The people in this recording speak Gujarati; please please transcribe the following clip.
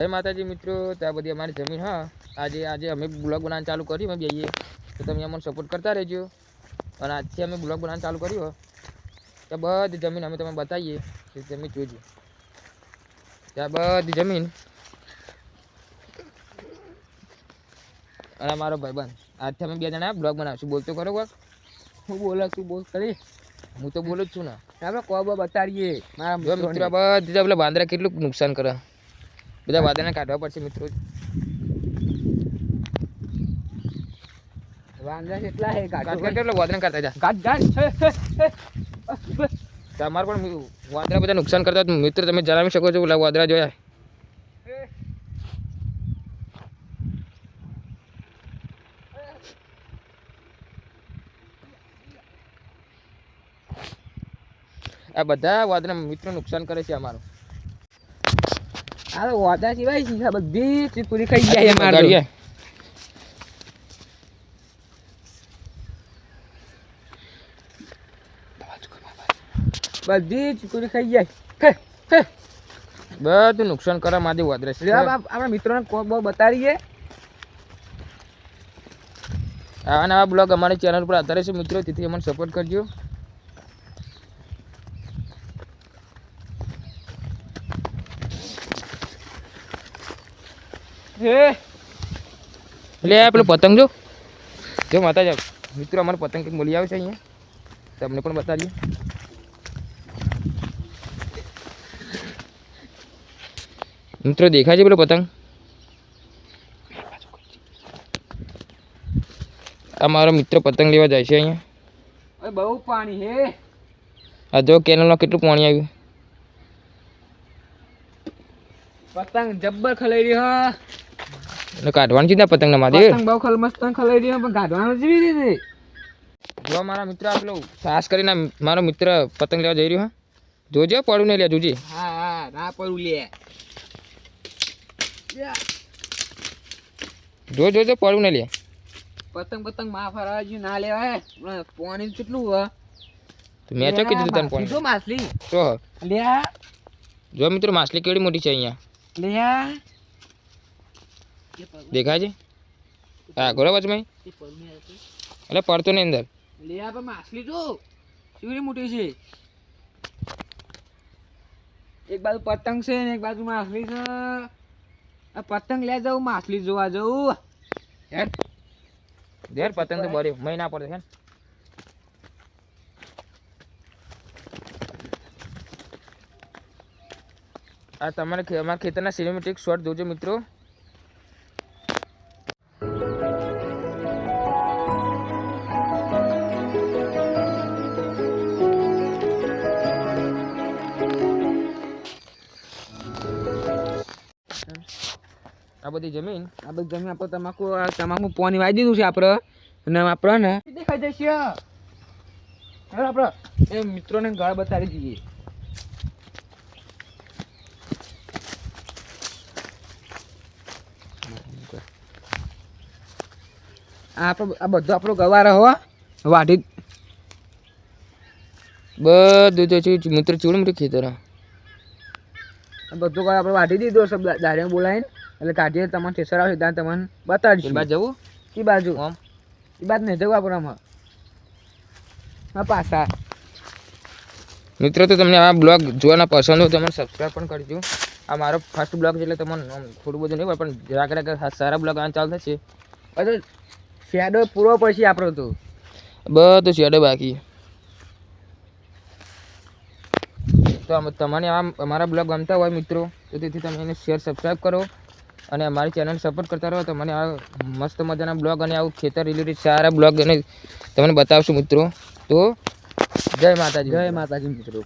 જય માતાજી મિત્રો ત્યાં બધી અમારી જમીન હા. આજે આજે અમે બ્લોગ બનાવવાનું ચાલુ કર્યું અમે બેઈએ તો તમે અમને સપોર્ટ કરતા રહેજો. અને આજથી અમે બ્લોગ બનાવવાનું ચાલુ કર્યું તો બધી જમીન અમે તમને બતાવીએ કે તમે જોજો. ત્યાં બધી જમીન. અને મારો ભાઈબંધ. આજથી અમે બે જણા બ્લોગ બનાવશું. બોલતો કરો કોક. હું બોલો તું બોલ કરી. હું તો બોલું જ છું ને. આપણે કોબો બતાડીએ. મારા મિત્રો બધા પેલા બાંદરા કેટલું નુકસાન કરે. બધા વાદળને કાઢવા પડશે મિત્રો. વાંદરા કેટલા હે? કાઢ કાઢતા જા. તમારે પણ વાદળા બધા નુકસાન કરતા તો મિત્રો તમે જણાવી શકો છો ઓલા વાંદરા જોયા. આ બધા વાદળા મિત્રો નુકસાન કરે છે અમારું. તો વાદા સિવાય શીખા બધી ચીકુરી ખાઈ જાય અમારે ગાડીએ. બધી ચીકુરી ખાઈ જાય. બધું નુકસાન કરવા માટે વાંદરા છે આપણા મિત્રોને બહુ બતાડીએ. આવા નવા બ્લોગ અમારી ચેનલ પર આધારે છે મિત્રો તેથી અમને સપોર્ટ કરજો. એટલે પેલો પતંગ જો. જો માતા જાવ મિત્રો અમારે પતંગ કંઈક મળી આવે છે અહીંયા. તમને પણ બતાવીએ. મિત્રો દેખાય છે પેલો પતંગ? આ મારો મિત્ર પતંગ લેવા જાય છે અહીંયા. બહુ પાણી હે. આ જો કેનલમાં કેટલું પાણી આવ્યું? પતંગ જબ્બર ખલાઈ રહ્યો એટલે કાઢવાની છે ને આ પતંગના માથે? પતંગ બહુ ખલ મસ્ત ખલાઈ રહ્યો પણ ગાઢવાનું જેવી રીતે. જો મારા મિત્ર પેલો સાહસ કરીને મારો મિત્ર પતંગ લેવા જઈ રહ્યો હા. જોજે પડું ને લે જોજે. હા હા ના પડું લે. જો જોજો પડું ને લે. પતંગ પતંગમાં ફરવા જ્યું ના લેવાય પાણી કેટલું હોય તો મેં તો કીધું તને પાણી. જો માછલી. જો લે જો મિત્રો માછલી કેવડી મોટી છે અહીંયા? લ્યા દેખાય છે? હા ગોરા વચમાં એટલે પડતો નહીં અંદર. લ્યા પણ માછલી જો. કેવી મોટી છે? એક બાજુ પતંગ છે ને એક બાજુ માછલી છે. આ પતંગ લે જાઉં માછલી જોવા જાઉં. હેડ. ધેર પતંગ તો બરે મહિના ના પડે છે આ તમારે અમારા ખેતરના સિનેમેટિક શોટ જોજો મિત્રો. આ બધી જમીન? આ બધી જમીન આપણે તમાકુ આ તમાકુ પોની વાઈ દીધું છે આપણે. અને આપણે ને દેખાઈ જશે. હવે આપણે એ મિત્રોને ગાળ બતાવી દઈએ. આપણો આ બધો આપણો ગવારો હો. વાઢી. બધું તો છે મિત્ર ચૂડ મોટું ખેતર બધો આપણે વાઢી દીધો છે દાડે બોલાવીને. એટલે કાઢીએ તમારે ઠેસર આવશે ત્યાં તમને બતાડીશું. બાજુ જવું? કી બાજુ. આમ એ બાદ નહીં જવું આપણે આમાં. હા પાછા. મિત્રો તો તમને આ બ્લોગ જોવાના પસંદ હોય તમને મને સબસ્ક્રાઈબ પણ કરજો. આ મારો ફર્સ્ટ બ્લોગ છે એટલે તમને થોડું બધું નહીં હોય પણ જરાક જરાક સારા બ્લોગ આ ચાલુ થશે હવે શેડો પૂરો પછી આપણો તો. બધું શેડો બાકી. તો તમને આ અમારા બ્લોગ ગમતા હોય મિત્રો તો તેથી તમે એને શેર સબસ્ક્રાઈબ કરો અને અમારી ચેનલ સપોર્ટ કરતા રહો તો મને આ મસ્ત મજાના બ્લોગ અને આવું ખેતર રિલેટેડ સારા બ્લોગ અને તમને બતાવશું મિત્રો. તો જય માતાજી. જય માતાજી મિત્રો.